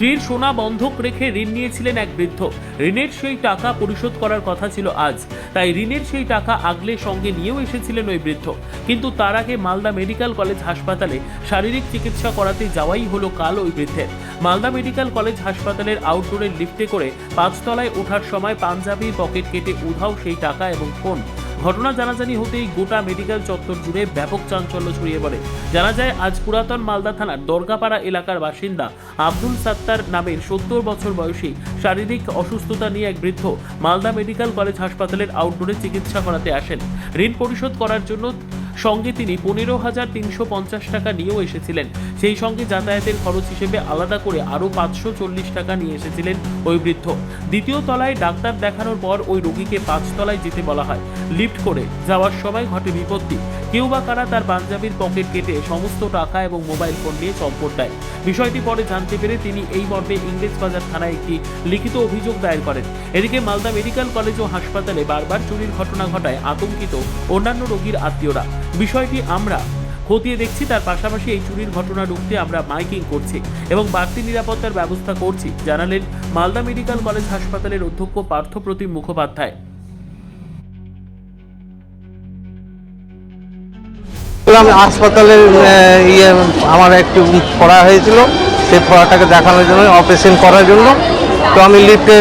স্ত্রীর সোনা বন্ধক রেখে ঋণ নিয়েছিলেন এক বৃদ্ধ। ঋণের সেই টাকা পরিশোধ করার কথা ছিল আজ। তাই ঋণের সেই টাকা আগলে সঙ্গে নিয়েও এসেছিলেন ওই বৃদ্ধ। কিন্তু তার আগে মালদা মেডিকেল কলেজ হাসপাতালে শারীরিক চিকিৎসা করাতে যাওয়াই হলো কাল ওই বৃদ্ধের। মালদা মেডিকেল কলেজ হাসপাতালের আউটডোরের লিফটে করে পাঁচতলায় ওঠার সময় পাঞ্জাবির পকেট কেটে উধাও সেই টাকা এবং ফোন। ঘটনা জানাজানি হতেই গোটা মেডিকেল চত্বর জুড়ে ব্যাপক চাঞ্চল্য ছড়িয়ে পড়ে। জানা যায়, আজ পুরাতন মালদা থানার দরগাপাড়া এলাকার বাসিন্দা আব্দুল সাত্তার নামের সত্তর বছর বয়সী শারীরিক অসুস্থতা নিয়ে এক বৃদ্ধ মালদা মেডিকেল কলেজ হাসপাতালের আউটডোরে চিকিৎসা করাতে আসেন। ঋণ পরিশোধ করার জন্য সঙ্গে তিনি পনেরো হাজার তিনশো পঞ্চাশ টাকা নিয়েও এসেছিলেন। সেই সঙ্গে যাতায়াতের খরচ হিসেবে আলাদা করে আরও পাঁচশো চল্লিশ টাকা নিয়ে এসেছিলেন ওই বৃদ্ধ। দ্বিতীয় তলায় ডাক্তার দেখানোর পর ওই রোগীকে পাঁচতলায় যেতে বলা হয়। লিফট করে যাওয়ার সময় ঘটে বিপত্তি। কেউ বা কারা তার পাঞ্জাবির পকেট কেটে সমস্ত টাকা এবং মোবাইল ফোন নিয়ে চম্পট দেয়। বিষয়টি পরে জানতে পেরে তিনি এই মর্মে ইংরেজ বাজার থানায় একটি লিখিত অভিযোগ দায়ের করেন। এদিকে মালদা মেডিকেল কলেজ ও হাসপাতালে বারবার চুরির ঘটনা ঘটায় আতঙ্কিত অন্যান্য রোগীর আত্মীয়রা। বিষয়টি আমরা খতিয়ে দেখছি, তার পাশাপাশি এই চুরির ঘটনা রুখতে আমরা মাইকিং করছি এবং বাড়তি নিরাপত্তার ব্যবস্থা করছি, জানালেন মালদা মেডিকেল কলেজ হাসপাতালের অধ্যক্ষ পার্থপ্রতিম মুখোপাধ্যায়। হাসপাতালের ইয়ে আমার একটু পড়া হয়েছিল সেই পড়াটাকে দেখানোর জন্য, অপারেশন করার জন্য। তো আমি লিফটে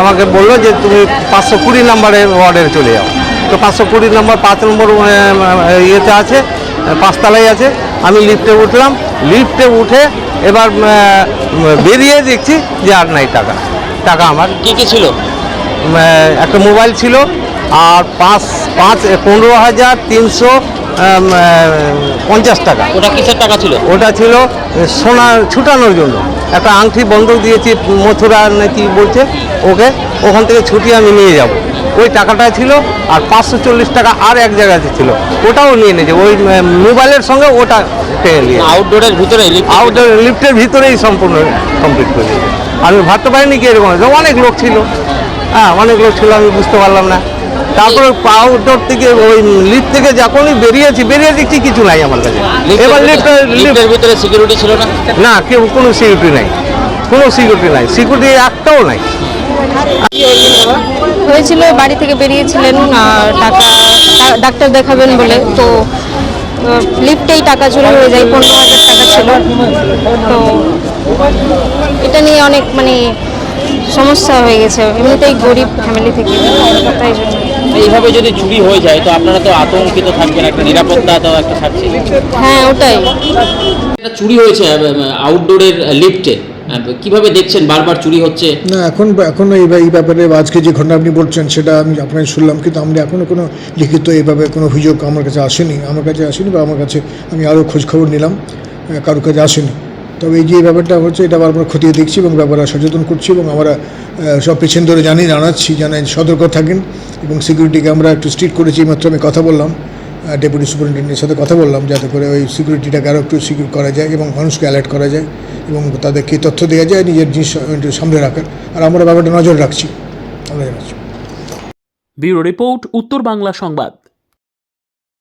আমাকে বলল যে তুমি পাঁচশো কুড়ি নাম্বারের ওয়ার্ডে চলে যাও। তো পাঁচশো কুড়ি নম্বর পাঁচ নম্বর ইয়েতে আছে আহ, পাঁচতলায় আছে। আমি লিফটে উঠলাম লিফটে উঠে এবার বেরিয়ে দেখছি যে আর নাই টাকা। টাকা আমার। কি কি ছিল? একটা মোবাইল ছিল আর পাঁচ পাঁচ পনেরো হাজার তিনশো পঞ্চাশ টাকা। ওটা কিসের টাকা ছিল? ওটা ছিল সোনা ছুটানোর জন্য। একটা আংটি বন্ধক দিয়েছি মথুরা নাকি বলছে ওকে ওখান থেকে ছুটি আমি নিয়ে যাব। ওই টাকাটা ছিল আর পাঁচশো চল্লিশ টাকা আর এক জায়গাতে ছিল। ওটাও নিয়ে নিয়েছে। ওই মোবাইলের সঙ্গে ওটা আউটডোরের ভিতরে আউটডোর লিফটের ভিতরেই সম্পূর্ণ কমপ্লিট করে আমি ভাবতে পারিনি কি এরকম অনেক লোক ছিল। হ্যাঁ অনেক লোক ছিল আমি বুঝতে পারলাম না। তারপরে আউটডোর থেকে ওই লিফট থেকে যখনই বেরিয়েছি বেরিয়ে দেখছি কিছু নাই আমার কাছে। এবার লিফট লিফটের ভিতরে সিকিউরিটি ছিল না? না কেউ কোনো সিকিউরিটি নাই। কোনো সিকিউরিটি নাই। সিকিউরিটি একটাও নাই। হয়েছিল বাড়ি থেকে বেরিয়েছিলেন টাকা ডাক্তার দেখাবেন বলে। তো লিফটেই টাকা চুরি হয়ে যায় পনেরো হাজার টাকা ছিল। তো এটা নিয়ে অনেক মানে সমস্যা হয়ে গেছে। এমনিতেই গরিব ফ্যামিলি থেকে। তাই জন্য। এইভাবে যদি চুরি হয়ে যায় তো আপনারা তো আতঙ্কিত থাকবেন একটা নিরাপত্তা তো একটা থাকছে হ্যাঁ ওটাই। চুরি হয়েছে আউটডোরের লিফটে কীভাবে দেখছেন বারবার চুরি হচ্ছে? না, এখন এখন এই ব্যাপারে- আজকে যে ঘটনা আপনি বলছেন, সেটা আমি আপনাকে শুনলাম, কিন্তু আমরা এখনও কোনো লিখিত এইভাবে কোনো অভিযোগ আমার কাছে আসেনি। আমার কাছে আসেনি বা আমার কাছে আমি আরও খোঁজ খবর নিলাম কারোর কাছে আসেনি। তবে এই যে ব্যাপারটা হচ্ছে, এটা আবার খতিয়ে দেখছি এবং ব্যাপারে সচেতন করছি এবং আমরা সব পেছন ধরে জানি জানাচ্ছি, জানাই সতর্ক থাকেন এবং সিকিউরিটিকে আমরা একটু স্ট্রিট করেছি মাত্র আমি কথা বললাম। ডেপুটি সুপারিনটেন্ডেন্টের সাথে কথা বললাম, যাতে করে ওই সিকিউরিটিটাকে আরও একটু সিকিউর করা যায় এবং মানুষকে অ্যালার্ট করা যায় এবং তাদেরকে তথ্য দেওয়া যায়, নিজের জিনিস সামনে রাখার। আর আমরা ব্যাপারটা নজর রাখছি। নজর রাখছি ব্যুরো রিপোর্ট, উত্তর বাংলা সংবাদ।